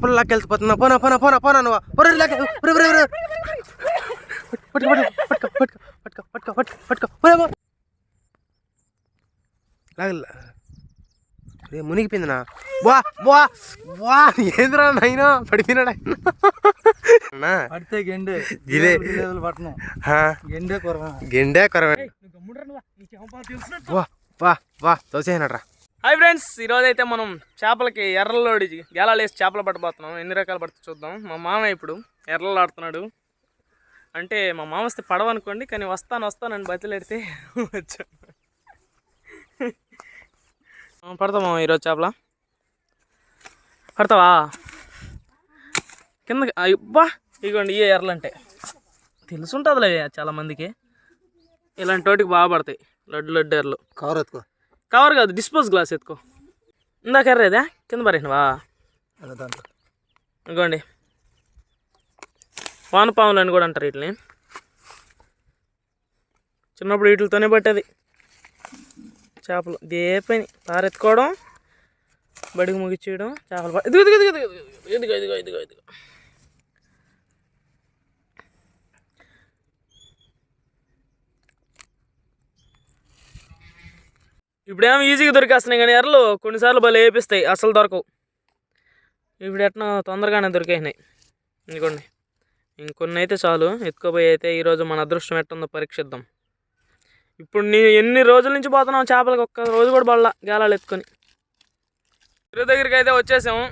పుల్ల లాక్కెళ్తుపోతున్నా పోనా పోనా పోనా పోనా నువ్వు పొర లాక్ పొర పొర పొర పట్టుకో పట్టుకో పట్టుకో పట్టుకో పట్టుకో పట్టుకో పోరా, పో. లాగ రే మునిగిపోయిందినా వా వా వా ఏంద్రా నాయన పడిపోయినాడు ఆయన అన్నా, పడితే గెండే. జిలేబులు పట్టణం హా, గెండే కొరవ. గెండే కొరవే. వా వా వా. తోసేసినట్రా హాయ్ ఫ్రెండ్స్ ఈరోజు అయితే మనం చేపలకి ఎర్రలోడి గేలాలు వేసి చేపలు పట్టబోతున్నాం. ఎన్ని రకాలు పడితే చూద్దాం. మా మామ ఇప్పుడు ఎర్రలు ఆడుతున్నాడు. అంటే మా మామ వస్తే పడవనుకోండి కానీ వస్తాను వస్తానని బతిలేడితే వచ్చాను. ఆ, పడతాం మామ ఈరోజు చేపల? పడతావా? కింద అబ్బా ఇగోండి ఇవే ఎర్రలు అంటే తెలుసుంటుందిలే చాలామందికి. ఇలాంటి వాటికి బాగా పడతాయి. లడ్డు లడ్డు ఎర్రలు. కవర్ ఎత్తుకో కవర్ కాదు డిస్పోజ్ గ్లాస్ ఎత్తుకో. ఇందాక ఎర్రేదా? కింద పరేసినవా ఇగోండి వానపాములు అని కూడా అంటారు వీటిని. చిన్నప్పుడు వీటితోనే పట్టేది. చేపలు. ఇదే పని. పారెత్తుకోవడం బడికి ముగిచ్చేయడం చేపలు ఇదిగో ఇదిగో ఇదిగో ఇదిగో ఇదిగో ఇదిగో ఇదిగో. ఇప్పుడేమో ఈజీగా దొరికేస్తున్నాయి కానీ ఎర్రలు కొన్నిసార్లు భలే వేపిస్తాయి అసలు దొరకవు. ఇప్పుడు ఎట్లా తొందరగానే దొరికేసినాయి. ఇంకోండి ఇంకొన్ని అయితే చాలు. ఎత్తుకోపోయి అయితే ఈరోజు మన అదృష్టం ఎట్టుందో పరీక్షిద్దాం. ఇప్పుడు నీ ఎన్ని రోజుల నుంచి పోతున్నావు చేపలకు? ఒక్క రోజు కూడా పడలా గేలాలు ఎత్తుకొని. ఇరు దగ్గరికి అయితే వచ్చేసాము.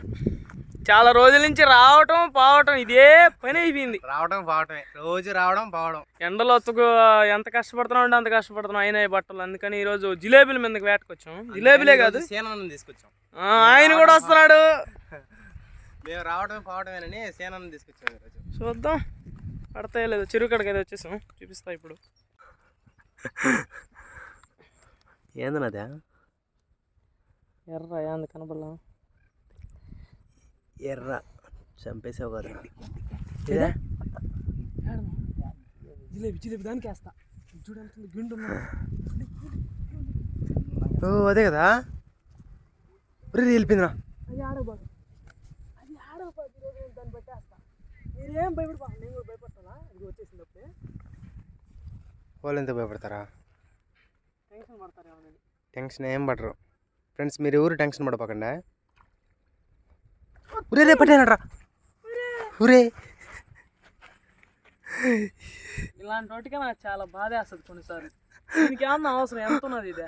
చాలా రోజుల నుంచి రావటం పోవటం ఇదే పని అయిపోయింది. రావడం పోవటమే. రోజు రావడం పోవడం. ఎండలో ఎంత కష్టపడుతున్నాం అంటే అంత కష్టపడుతున్నాం. అయినా ఈ బట్టలు. అందుకని ఈరోజు జిలేబీల మీదకి వేటకొచ్చాం. జిలేబీలే కాదు. సేనన్న తీసుకొచ్చాం. ఆయన కూడా వస్తున్నాడు. మేము రావడం పోవడమేనని సేనన్న తీసుకొచ్చాం ఈరోజు. చూద్దాం. పడతాయో లేదో చెరువు కడకి అయితే వచ్చేసాం. చూపిస్తా ఇప్పుడు. ఏందన్నదా ఎర్ర ఏంది కనపడలా ఎర్ర. చంపేసావు కదా. జిలేబీ జిలేబీ దానికి వేస్తా చూడండి గిండు ఓ అదే కదా? వెళ్ళిపోయిందిరా. అది ఆడబాదు అది ఈరోజు దాన్ని పట్టేస్తా. మీరేం భయపడిపా నేను కూడా భయపడతానా? ఇది వచ్చేసింది అప్పుడే వాళ్ళు ఎంత భయపడతారా టెన్షన్ టెన్షన్ ఏం పడరు. ఫ్రెండ్స్ మీరు ఎవరు టెన్షన్ పడపకండి? ఉరే రే పట్టానట్రా ఉరే ఇలాంటి వాటికే నాకు చాలా బాధ వేస్తుంది కొన్నిసార్లు. దీనికి ఏమన్నా అవసరం? ఎంత ఉన్నది ఇది?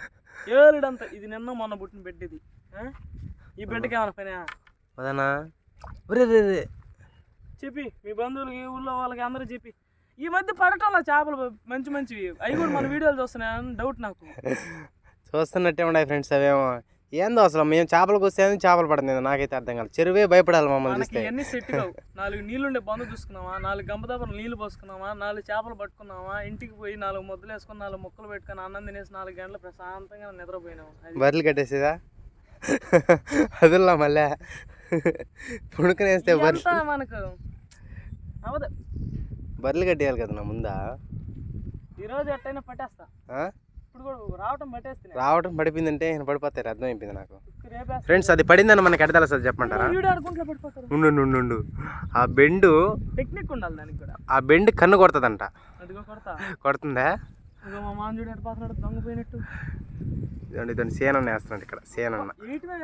ఏలుడంత ఇది నిన్న మొన్న పుట్టిన బిడ్డ ఇది ఆ? ఈ బిడ్డకి ఏమైనా పని? వదనా ఉరే రే రే చెప్పి మీ బంధువులకి ఊళ్ళో వాళ్ళకి అందరూ చెప్పి. ఈ మధ్య పడటంలో చేపలు మంచి మంచివి. అవి కూడా మన వీడియోలు చూస్తున్నాయని డౌట్ నాకు. చూస్తున్నట్టే ఉన్నాయి ఫ్రెండ్స్ అవేమో. ఏందో అసలు మేము చేపలకు వస్తే చేపలు పడుతుంది నాకైతే అర్థం కాదు చెరువే భయపడాలి మమ్మల్ని చూస్తే. ఇవన్నీ సెట్ కావు నాలుగు నీళ్ళుండే బంధు చూసుకున్నామా నాలుగు గంపదాపలు నీళ్ళు పోసుకున్నామా నాలుగు చేపలు పట్టుకున్నామా ఇంటికి పోయి నాలుగు ముద్దలు వేసుకొని నాలుగు ముక్కలు పెట్టుకొని అన్నం తినేసి నాలుగు గంటలు ప్రశాంతంగా నిద్రపోయినాము బర్రెలు కట్టేసేదా? అదిలా మళ్ళా? పుణుకునేస్తే బర్రెలు మనకు అవదు బర్రెలు కట్టేయాలి కదా నా ముందా? ఈరోజు ఎట్టయినా పట్టేస్తా? ఇప్పుడు కూడా రావటం పడిపోయిందంటే నేను పడిపోతారు అర్థం అయిపోయింది నాకు. ఫ్రెండ్స్ అది పడిందని మనకి ఎడతల సార్ పడిపోతారు. ఉండు ఉండు, ఉండు ఆ బెండు టెక్నిక్ ఉండాలి దానికి కూడా. ఆ బెండ్ కన్ను కొడుతుందంట. కొడుతుందా? ఇదండి దాన్ని సేనన్న వేస్తున్నాడు ఇక్కడ సేనన్న. ఎయిట్ మీద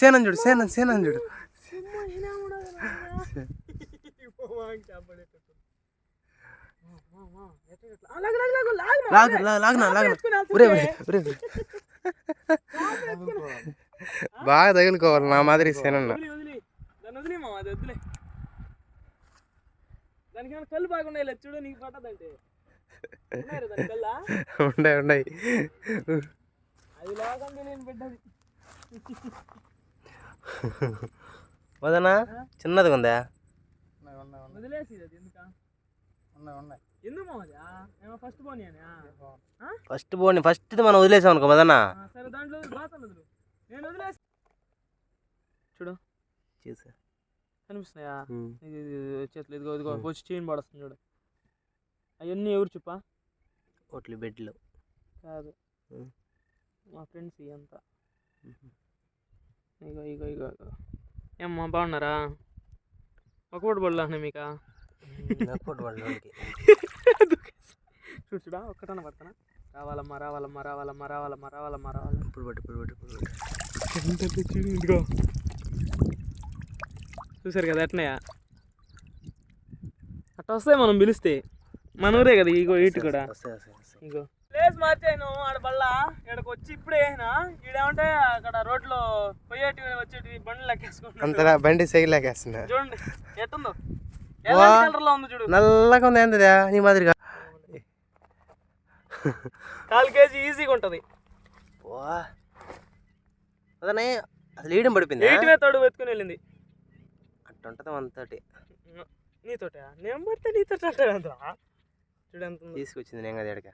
సేనం చూడు సేనం సేనం చూడు. బాగా తగిలికోవాలి నా మాదిరి సేనన్న దానికి కళ్ళు బాగున్నాయి చూడు నీకు పట్టదంటే. ఉన్నాయి ఉన్నాయి. వదనా? చిన్నది ఉందా? ఫస్ట్ బోని ఫస్ట్ మనం వదిలేసాం అనుకో వదనా? చూడు. చేసా. కనిపిస్తున్నాయా? చేతులు ఇదిగో ఇదిగో వచ్చి చేయని పడుతుంది చూడు. అవన్నీ ఎవరు చెప్పా? ఓట్లు బెడ్లు కాదు. మా ఫ్రెండ్స్ ఇదంతా ఇగో ఇగో ఇగో ఇగో. ఏమ్మా బాగున్నారా? ఒక పూట పడలా మీకా? వాళ్ళకి చూడు చూడా ఒక్కటన పడతానా? రావాలమ్మా రావాలమ్మా రావాలమ్మా రావాలమ్మా రావాలమ్మా రావాలమ్మా. ఇప్పుడు పట్టు ఇప్పుడు పట్టు ఇప్పుడు ఇదిగో. చూసారు కదా ఎట్నయా అట్లా వస్తాయి మనం పిలిస్తే. మన ఊరే కదా ఇగో ఇటు కూడా. ఇగో. ప్లేస్ మార్చాను ఆడ బల్ల ఇక్కడికి వచ్చి ఇప్పుడే వేసినా ఈడేమంటే అక్కడ రోడ్లో పోయేటివి వచ్చేటివి బండ్లు లెక్కేసుకుంటున్నాడు అంతలా బండి సైకిల్ లాగేస్తున్నా చూడండి ఎట్టుందో? వా. ఎలాంటి కలర్లో ఉంది చూడు. నల్లగా ఉంది ఏంటదా నీ మాదిరిగా. కాల్ కేజీ ఈజీగా ఉంటది. వా. అదనే అసలు ఈడం పడిపోయింది? ఎయిట్వే తోడు వెతుకుని వెళ్ళింది. అట్ట ఉంటుంది అంతటి నీతోట నేను పడితే నీతో అంటారా చూడు ఎంత ఉందో. తీసుకొచ్చింది నేను కదా ఎడక.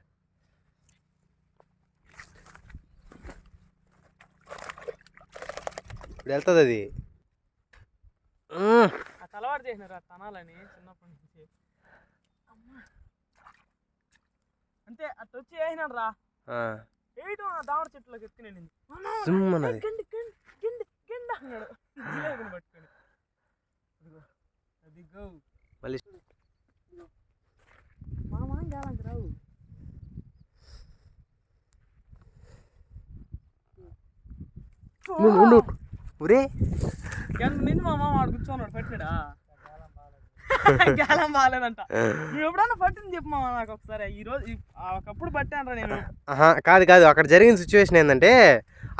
ఇప్పుడు వెళ్తుంది అది. అలవాటు చేసినారు ఆ తనాలని చిన్నప్పటి నుంచి. అమ్మా. అంతే అట్ట వచ్చి వేసినాడు రా. వేయటం ఆ దావర చెట్టులోకి ఎత్తుకుని వెళ్ళింది జుమ్ అన్నది. గండి గండి గండి అన్నాడు. పట్టుకొని. అదిగో. మళ్ళీ ఉండు. ఒరే. మా మామ వాడు కూర్చోన్నాడు పట్టినాడా? గ్యాలం బాగాలేదంట. నువ్వు ఎప్పుడన్నా పట్టింది చెప్పు మామ నాకు ఒకసారి. ఈ రోజు ఒకప్పుడు పట్టానరా నేను. కాదు కాదు. అక్కడ జరిగిన సిచ్యువేషన్ ఏంటంటే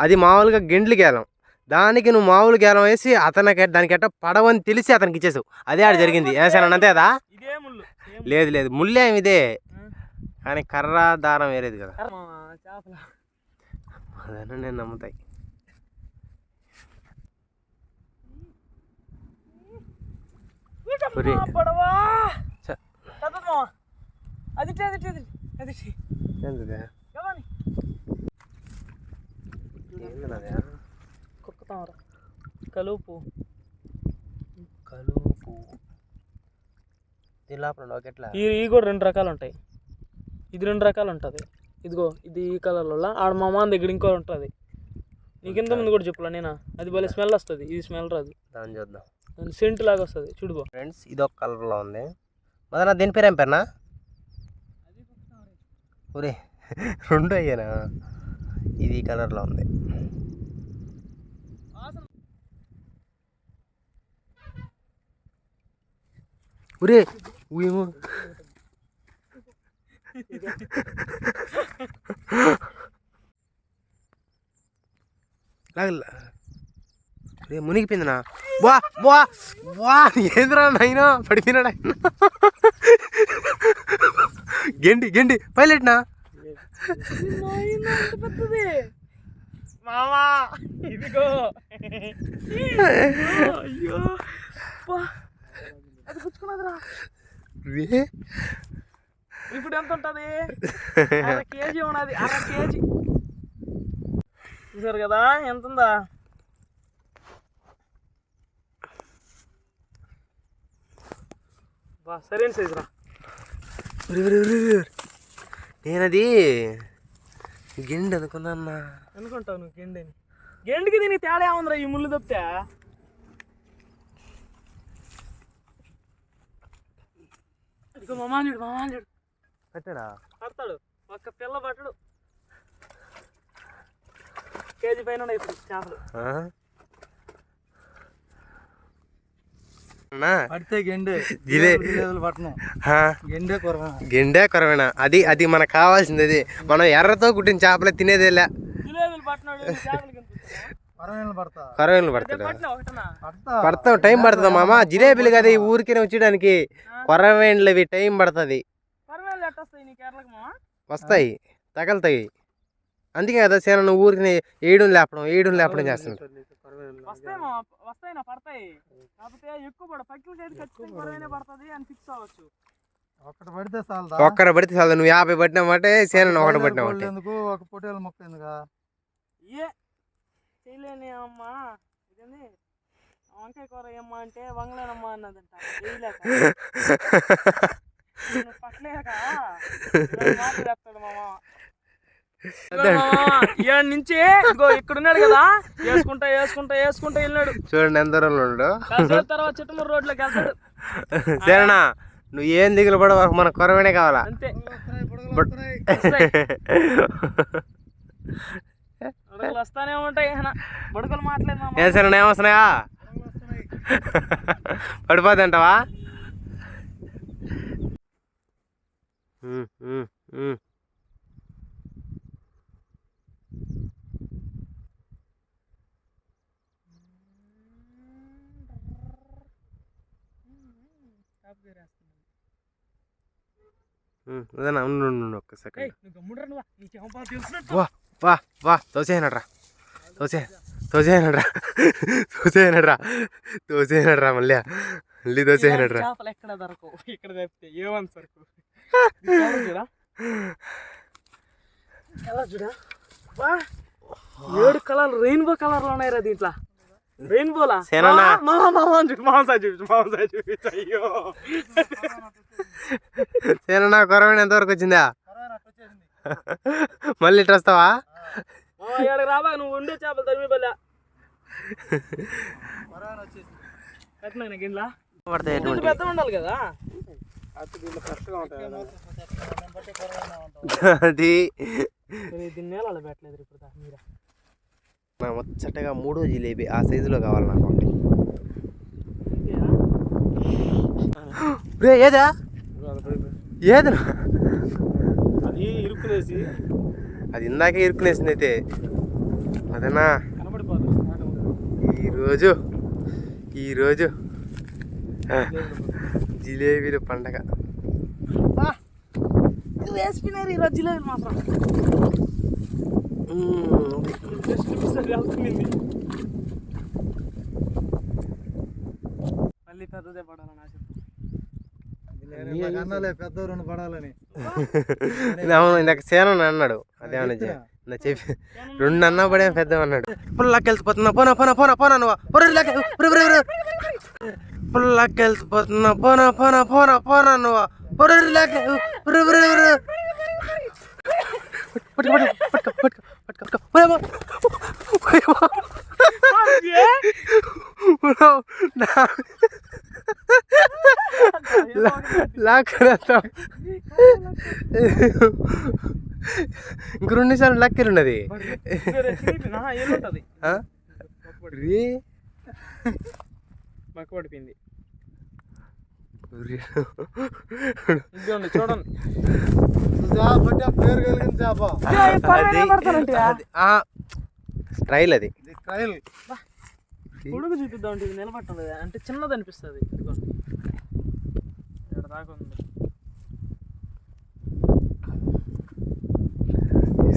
అది మామూలుగా గెండ్లు గేలం. దానికి నువ్వు మామూలు గేలం వేసి అతనికి దానికి ఎట్ట పడవని తెలిసి అతనికి ఇచ్చేసావు. అదే ఆడ జరిగింది. వేసాను అంతే కదా? ఇదే ముళ్ళు సేమ్ లేదు లేదు. ముళ్ళేం ఇదే. కానీ కర్ర దారం వేరేది కదా. చేపల. అదన్నా నేను నమ్ముతాయి. ఒరే. పడవా. అది అది అది. ఏంటిది? కలుపు కలుపు ఈ కూడా రెండు రకాలు ఉంటాయి ఇది రెండు రకాలు ఉంటుంది ఇదిగో ఇది ఈ కలర్లో ఆడ మా మామ దగ్గర ఇంకో ఉంటుంది. నీకు ఇంత ముందు కూడా చెప్పలా నేనా? అది భలే స్మెల్ వస్తుంది. ఇది స్మెల్ రాదు. దాన్ని చూద్దాం. సెంట్ లాగా వస్తుంది. చూడుకో ఫ్రెండ్స్ ఇది ఒక కలర్లో ఉంది. మదన దీని పేరు ఏం పేరునా? ఒరే రెండు అయ్యానా? ఇది కలర్లో ఉంది. ఒరే ఊయేమో లాగల రే మునిగిపోయిందినా? వా వా వా ఏంద్రా నాయనా? పడిపోయినాడు ఆయన? గెండి గెండి పైలట్నా? మామా ఇదిగో. అయ్యో. అది ఇప్పుడు ఎంత ఉంటుంది? అర కేజీ ఉన్నది అర కేజీ. చూసారు కదా ఎంత ఉందా? బా సరైన సైజు రా. నేనది గిండి అనుకున్నా అనుకుంటావు నువ్వు గెండిని? గెండికి దీనికి తేడా ఏముందిరా? ఈ ముళ్ళు తప్పితే? ఇదిగో మామాంజుడు పెట్టాడా? పడతాడు. ఒక్క పిల్ల పట్టడు. కేజీ పైన ఇప్పుడు చేపలు. గెండే. జిలే- జిలేబులు పట్టణం గెండే కొరవ. గిండే కొరవేనా? అది అది మనకు కావాల్సింది అది మనం ఎర్రతో కుట్టిన చేపలే తినేదేలే కనిపిస్తున్నాయా? కొరవేలు పడతాడు? పడతా. టైం పడుతుంది మామ? జిలేబీలు కదా ఈ ఊరికే వచ్చేయడానికి కొరవేండ్లు అవి టైం పడుతుంది. పర్వాలేదు ఎట్టొస్తాయి నీ కేరళకు మామ? వస్తాయి. తగలుతాయి. అందుకే కదా సేన నువ్వు ఊరికి ఏడుని లేపడం ఏడుని లేపడం చేస్తున్నాడు వస్తాయి మామ వస్తాయి నా పడతాయి కాకపోతే ఎక్కువ పడ పక్కలకి అయితే ఖచ్చితంగా పొరవైనా పడుతుంది అని ఫిక్స్ అవ్వచ్చు. ఒక్కటి పడితే చాలదా? ఒక్కరు పడితే చాలు. నువ్వు యాభై పట్టినామంటే సేన ఒకటి పట్టినామంటే ఎందుకు? ఒక పొట్టేలు మొక్క ఎందుకు ఏ? చేయలేని అమ్మా. ఇదేంది? వంకాయ కూర ఏమ్మా అంటే వంగలేనమ్మా అన్నదంట. వేయలేక నేను పట్టలేక. ఇలాంటి మాటలు చెప్తాడు మా మామ. ఈడ నుంచి ఇదిగో ఇక్కడ ఉన్నాడు కదా వేసుకుంటా వేసుకుంటా వేసుకుంటా వెళ్ళినాడు. చూడండి ఎంత దూరంలో తర్వాత చిట్టమూరు రోడ్లోకి వెళ్తాడు. సరేనా నువ్వు ఏం దిగులు పడవ మనకు కొరవనే కావాలా? అంతే. వస్తానే ఉంటాయి మాట్లేదు మామ. ఏం సరే ఏమొస్తున్నాయా పడిపోద్ది అంటావా? ఉమ్. ఉమ్, అదేనా ఉండు ఒక్క సెకండ్. వా వా వా తోసేయనడ్రా తోసే తోసేయనడ్రా తోసేయనడ్రా తోసేయనడ్రా మళ్ళీ. మళ్ళీ తోసేయనడ్రా చేపలు ఎక్కడ దొరకవు? ఇక్కడ తప్పితే ఏమని సరుకు చూడా కలర్ చూడా? బా ఏడు కలర్ రెయిన్బో కలర్లో ఉన్నాయి రా దీంట్లో. రెయిన్బోలా సేనన్నా. మామ మామ అని చూపి మామ చూపించు మామ సార్ చూపించు. అయ్యో. సేనన్నా కొరవైన ఎంతవరకు వచ్చిందా? మళ్ళీ ఇటు వస్తావా? ఏడకి రాబా నువ్వు ఉండే చేపలు తరిమి బల్లా కట్టినా గిన్నెలా పెద్ద ఉండాలి కదా. అది దీన్ని పెట్టలేదు ఇప్పుడు మీరా. నా ముచ్చటగా మూడో జిలేబీ ఆ సైజులో కావాలి నాకు ఒకటి. రే ఏదా? ఏదనా అది ఇరుక్కునేసి. అది ఇందాకే ఇరుక్కునేసింది అయితే. అదేనా? ఈరోజు ఈరోజు. జిలేబీల పండగ. ఇది వేసుకున్నారు ఈరోజు జిలేబీలు మాత్రం మ్మ్, అది. జస్ట్ చూపిస్తే వెళ్తుంది మళ్ళీ పెద్దదే పడాలని ఆశ నేను ఇందాక అన్నాలే పెద్ద రెండు పడాలని అవును ఇందాక సేన అన్నాడు అదేమన్నా చెప్తున్నా. నా చెప్పి రెండు అన్నా పడే పెద్ద అన్నాడు పుల్లకెళ్తుపోతున్నా పోనా పోనా పోనా పోనా నువ్వు. పుల్లకెళ్తుపోతున్నా పోనా పోనా పోనా పోనా నువ్వు. పొరలాక పట్టుకో పట్టుకో పట్టుకో. లాక్కడతాం ఇంక రెండు నిమిషాలు ఉన్నది మక్క పడిపోయింది చూడండి. చేప పేరు కలిగిన చేప అది అది ఆ? స్టైల్ అది. ఇది క్రైల్ పొడుగు చూపిద్దాం అంటే ఇది నిలబట్టలేదు? అంటే చిన్నది అనిపిస్తుంది. దాకా ఉంది సేనన్నా అదిరిపించావనా వదిలేసి చేయను గే- చేపలు పట్టాడు ఒక చేపన గేలాన్ని ఎత్తుకెళ్ళిందా అది గ్యాల అవన్నీ ఎత్తుకెళ్ళి గేలాన్ని చెల్లెకి ఎత్తుకెళ్ళింది చేప చూడు చేప పవరు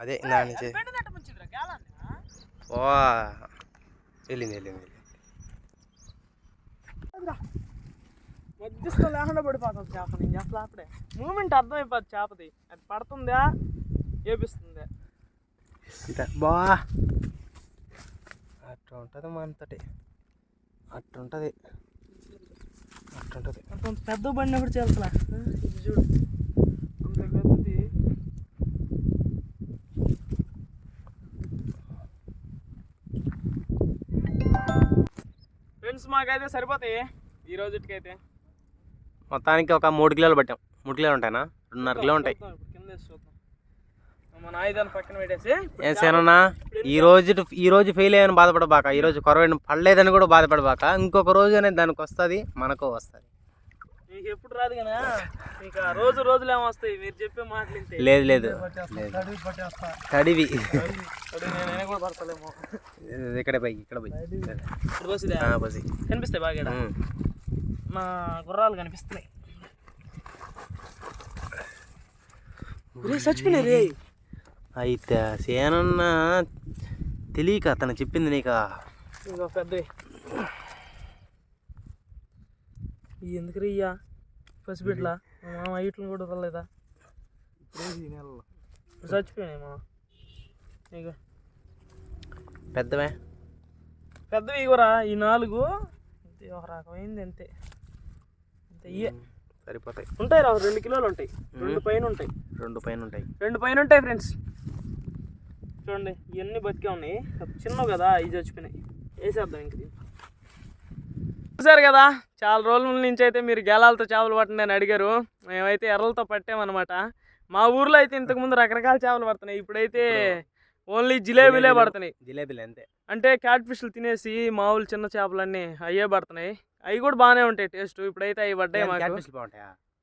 అదే నా నుంచి? ఓ వెళ్ళింది వెళ్ళింది మధ్యస్థం లేకుండా పడిపోతుంది చేప నేను చేపలు అప్పుడే. మూమెంట్ అర్థమైపోద్ది చేపది. అది పడుతుందా? ఏపిస్తుందా ఇదా బా. అట్లా ఉంటుంది మనతోటి ఉంటుంది అంత పెద్ద పడినప్పుడు చేపలా ఇది చూడు అంత పెద్దది ఫ్రెండ్స్ మాకైతే సరిపోతాయి. ఈ రోజుకైతే మొత్తానికి ఒక మూడు కిలోలు పట్టాం. మూడు కిలోలు ఉంటాయినా? రెండున్నర కిలో ఉంటాయి. చూద్దాం ఇప్పుడు కింద వేసి చూద్దాం. మన ఆయుధాన్ని పక్కన పెట్టేసి ఇప్పుడు ఏం సేనన్నా ఈ రోజు ఈ రోజు ఫెయిల్ అయ్యని బాధపడబాక ఈ రోజు కొరవైన పడలేదని కూడా బాధపడబాక ఇంకొక రోజు అనేది దానికి వస్తుంది మనకు వస్తుంది. మీకు ఎప్పుడు రాదు కానీ మీకు రోజు రోజులు ఏమొస్తాయి మీరు చెప్పే మాటలు లేదు లేదు. తడివి తడివి నేను కూడా పడతలేమో. ఇక్కడ పోయి ఇక్కడ పోయి. బసి కనిపిస్తాయి బాగా. మా గుర్రాలు కనిపిస్తున్నాయి. రే చచ్చిపోయినాయి రే. అయితే సేనన్న తెలియక అతను చెప్పింది నీక? ఇంకో పెద్ద ఎందుకు రయ్యా పసిబిడ్లా మా మామ ఇట్లను కూడా వదలలేదా? ఈ నెలలో. ఇప్పుడు చచ్చిపోయినాయి మా ఇగో. పెద్దవే? పెద్దవి ఇగోరా ఈ నాలుగు? అంతే ఒక రకమైంది అంతే. అంతే ఇయ్యే. సరిపోతాయి. ఉంటాయి రా రెండు కిలోలు ఉంటాయి. రెండు పైన ఉంటాయి. రెండు పైన ఉంటాయి. రెండు పైన ఉంటాయి ఫ్రెండ్స్ చూడండి ఇవన్నీ బతికే ఉన్నాయి. చిన్నవి కదా ఇవి చచ్చిపోయినాయి. వేసేద్దాం ఇంక. చూసారు కదా? చాలా రోజుల నుంచి అయితే మీరు గేలాలతో చేపలు పట్టండి అని అడిగారు. మేమైతే ఎర్రలతో పట్టామన్నమాట. మా ఊర్లో అయితే ఇంతకుముందు రకరకాల చేపలు పడుతున్నాయి. ఇప్పుడైతే ఓన్లీ జిలేబీలే పడుతున్నాయి. జిలేబీలు అంతే. అంటే క్యాట్ ఫిష్లు తినేసి మామూలు చిన్న చేపలన్నీ అయ్యే పడుతున్నాయి. అవి కూడా బాగానే ఉంటాయి టేస్ట్ ఇప్పుడైతే అవి పడ్డాయి మాకు.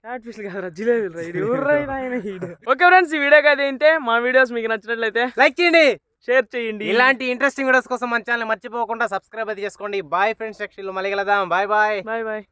క్యాట్ ఫిష్లు కాదురా జిలేబీలు. ఓకే ఫ్రెండ్స్ ఈ వీడియోకి అయితే మా వీడియోస్ మీకు నచ్చినట్లయితే లైక్ చేయండి. షేర్ చేయండి. ఇలాంటి ఇంట్రెస్టింగ్ వీడియోస్ కోసం మన ఛానల్ మర్చిపోకుండా సబ్స్క్రైబ్ అయితే చేసుకోండి. బాయ్ ఫ్రెండ్స్ సెక్షన్లో మళ్ళీ కలదాం బాయ్ బాయ్ బాయ్ బాయ్